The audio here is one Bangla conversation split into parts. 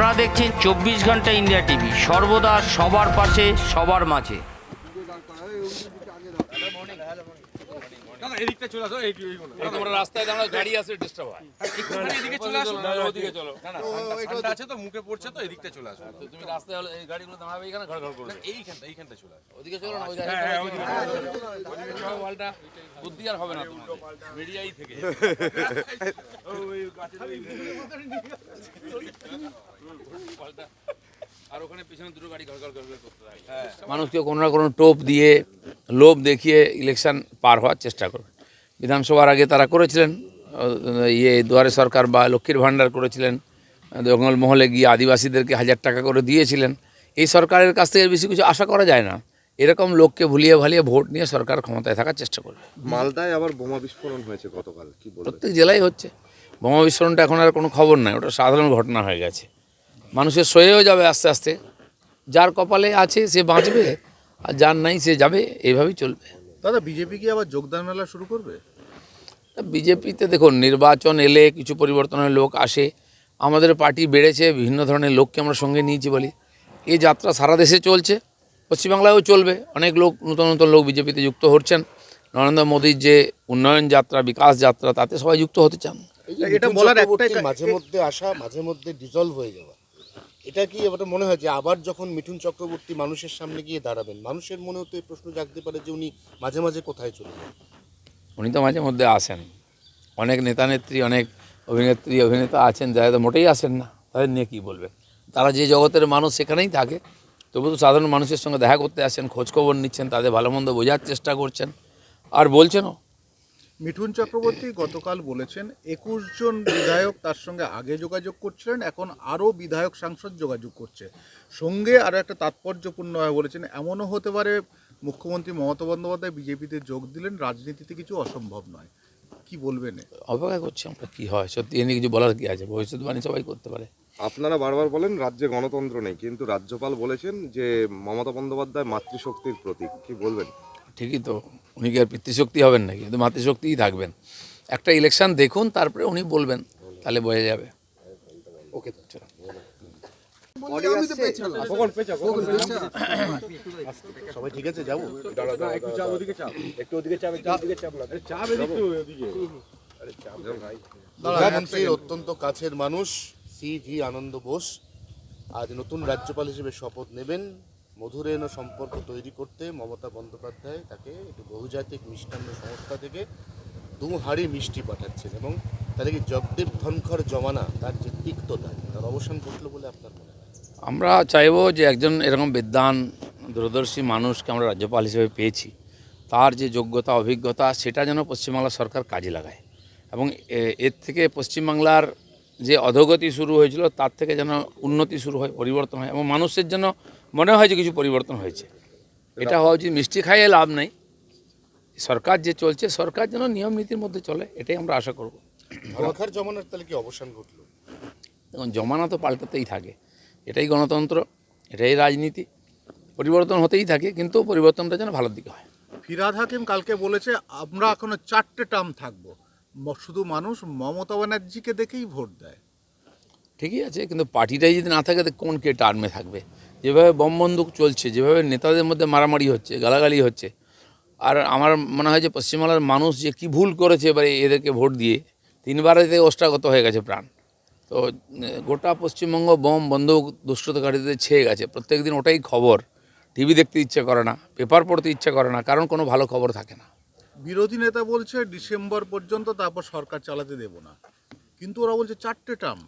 আপনারা দেখছেন চব্বিশ ঘণ্টা ইন্ডিয়া টিভি। সর্বদা সবার পাশে সবার মাঝে। রাস্তায় গাড়ি আসে ডিস্টার্ব হয় এদিকে চলে আসো ওদিকে চলো আছে তো মুখে পড়ছে তো এদিকটা চলে আসো। তুমি রাস্তায় এই গাড়িগুলো দাঁড়াবে এখানে ঘর ঘর করবে এইখানটা এইখানটা চলে আসো ওদিকে চলো না ওই হ্যাঁ, হ্যাঁ, বুদ্ধি আর হবে না মিডিয়াই থেকে আর ওখানে পিছনে দুটো গাড়ি ঘর ঘর ঘর ঘর করতে থাকে মানুষকে কোনো না কোনো টোপ দিয়ে লোভ দেখিয়ে ইলেকশন পার হওয়ার চেষ্টা করবে। বিধানসভার আগে তারা করেছিলেন ইয়ে দুয়ারে সরকার বা লক্ষ্মীর ভাণ্ডার করেছিলেন জঙ্গলমহলে গিয়ে আদিবাসীদেরকে হাজার টাকা করে দিয়েছিলেন। এই সরকারের কাছ থেকে বেশি কিছু আশা করা যায় না। এরকম লোককে ভুলিয়ে ভালিয়ে ভোট নিয়ে সরকার ক্ষমতায় থাকার চেষ্টা করবে। মালদায় আবার বোমা বিস্ফোরণ হয়েছে গতকাল কি প্রত্যেক জেলায় হচ্ছে। বোমা বিস্ফোরণটা এখন আর কোনো খবর নাই ওটা সাধারণ ঘটনা হয়ে গেছে। মানুষের সয়েও যাবে আস্তে আস্তে। যার কপালে আছে সে বাঁচবে আর যার নাই সে যাবে এইভাবেই চলবে। দাদা বিজেপি কি আবার যোগদান মেলা শুরু করবে? বিজেপিতে দেখুন নির্বাচন এলে কিছু পরিবর্তনের লোক আসে। আমাদের পার্টি বেড়েছে বিভিন্ন ধরনের লোককে আমরা সঙ্গে নিয়েছি বলি। এই যাত্রা সারা দেশে চলছে পশ্চিমবাংলায়ও চলবে। অনেক লোক নতুন নতুন লোক বিজেপিতে যুক্ত হচ্ছেন। নরেন্দ্র মোদীর যে উন্নয়ন যাত্রা বিকাশ যাত্রা তাতে সবাই যুক্ত হতে চান। এটা বলার একটাই মাঝে মধ্যে আসা মাঝে মধ্যে ডিজলভ হয়ে যাওয়া এটা কি এবার মনে হয় যে আবার যখন মিঠুন চক্রবর্তী মানুষের সামনে গিয়ে দাঁড়াবেন মানুষের মনেও তো এই প্রশ্ন জাগতে পারে যে উনি মাঝে মাঝে কোথায় চলে যান? উনি তো মাঝে মধ্যে আসেন। অনেক নেতা নেত্রী অনেক অভিনেত্রী অভিনেতা আছেন যারা তো মোটেই আসেন না তাদের নিয়ে কী বলবেন? তারা যে জগতের মানুষ সেখানেই থাকে। তবু তো সাধারণ মানুষের সঙ্গে দেখা করতে আসেন খোঁজখবর নিচ্ছেন তাদের ভালো মন্দ বোঝার চেষ্টা করছেন। আর বলছেনও মিঠুন চক্রবর্তী গতকাল বলেছেন একুশ জন বিধায়ক তার সঙ্গে আগে যোগাযোগ করছিলেন এখন আরও বিধায়ক সাংসদ যোগাযোগ করছে। সঙ্গে আরও একটা তাৎপর্যপূর্ণভাবে বলেছেন এমনও হতে পারে মুখ্যমন্ত্রী মমতা বন্দ্যোপাধ্যায় বিজেপিতে যোগ দিলেন রাজনীতিতে কিছু অসম্ভব নয়। কি বলবেন? অপেক্ষা করছি আমরা কী হয় সত্যি এ নিয়ে কিছু বলার কী আছে? ভবিষ্যৎবাণী সবাই করতে পারে। আপনারা বারবার বলেন রাজ্যে গণতন্ত্র নেই কিন্তু রাজ্যপাল বলেছেন যে মমতা বন্দ্যোপাধ্যায় মাতৃশক্তির প্রতীক কি বলবেন? ঠিকই তো উনি কি আর পিতৃশক্তি হবেন নাকি? কিন্তু মাতৃশক্তিই থাকবেন। একটা ইলেকশন দেখুন তারপরে উনি বলবেন তাহলে বোঝা যাবে। ওকে সবাই ঠিক আছে যাব? প্রধানমন্ত্রীর অত্যন্ত কাছের মানুষ সি ভি আনন্দ বোস। আজ নতুন রাজ্যপাল হিসেবে শপথ নেবেন। মধুরেণ সম্পর্ক তৈরি করতে মমতা বন্দ্যোপাধ্যায় তাকে একটি বহুজাতিক মিষ্টান্ন সংস্থা থেকে দু হাঁড়ি মিষ্টি পাঠাচ্ছেন এবং তাহলে কি জগদীপ ধনখড় জমানা, তার যে তিক্ততা, তার অবসান ঘটলো বলে আপনার মনে হয়? আমরা চাইব যে একজন এরকম বিদ্বান, দূরদর্শী মানুষকে আমরা রাজ্যপাল হিসেবে পেয়েছি। তার যে যোগ্যতা, অভিজ্ঞতা, সেটা যেন পশ্চিমবাংলা সরকার কাজে লাগায়। এবং এর থেকে পশ্চিমবাংলার যে অধোগতি শুরু হয়েছিল তার থেকে যেন উন্নতি শুরু হয় পরিবর্তন হয় এবং মানুষের জন্য মনে হয় যে কিছু পরিবর্তন হয়েছে। এটা হওয়া উচিত মিষ্টি খাইয়ে লাভ নেই। সরকার যে চলছে সরকার যেন নিয়ম নীতির মধ্যে চলে এটাই আমরা আশা করব। ধনখড় জমানার তাহলে কি অবসান ঘটলো? দেখুন জমানা তো পাল্টাতেই থাকে। এটাই গণতন্ত্র এটাই রাজনীতি পরিবর্তন হতেই থাকে কিন্তু পরিবর্তনটা যেন ভালোর দিকে হয়। ফিরাদ হাকিম কালকে বলেছে আমরা এখনও চারটে টার্ম থাকব। শুধু মানুষ মমতা ব্যানার্জিকে দেখেই ভোট দেয়। ঠিকই আছে, কিন্তু পার্টিটাই যদি না থাকে কোন কে টার্মে থাকবে? যেভাবে বম বন্দুক চলছে, যেভাবে নেতাদের মধ্যে মারামারি হচ্ছে, গালাগালি হচ্ছে, আর আমার মনে হয় যে পশ্চিমবাংলার মানুষ যে কি ভুল করেছে এবারে এদেরকে ভোট দিয়ে তিনবারেতে ওষ্ঠাগত হয়ে গেছে প্রাণ। তো গোটা পশ্চিমবঙ্গ বোম বন্দুক দুষ্টতাকারীদের ছেয়ে গেছে। প্রত্যেক দিন ওটাই খবর। টিভি দেখতে ইচ্ছে করে না, পেপার পড়তে ইচ্ছে করে না, কারণ কোনো ভালো খবর থাকে না। বিরোধী নেতা বলছে ডিসেম্বর পর্যন্ত তারপর সরকার চালাতে দেব না। কিন্তু ওরা বলছে চারটে টার্ম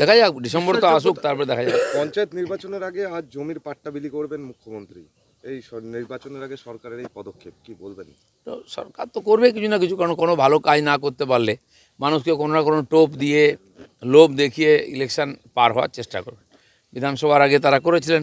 দেখা যাক ডিসেম্বর তো আসুক তারপরে দেখা যাক। পঞ্চায়েত নির্বাচনের আগে আজ জমির পাট্টা বিলি করবেন মুখ্যমন্ত্রী। এই নির্বাচনের আগে সরকারের এই পদক্ষেপ কি বলবেন? তো সরকার তো করবে কিছু না কিছু কারণ কোনো ভালো কাজ না করতে পারলে মানুষকে কোনো না কোনো টোপ দিয়ে লোভ দেখিয়ে ইলেকশন পার হওয়ার চেষ্টা করবে। বিধানসভার আগে তারা করেছিলেন।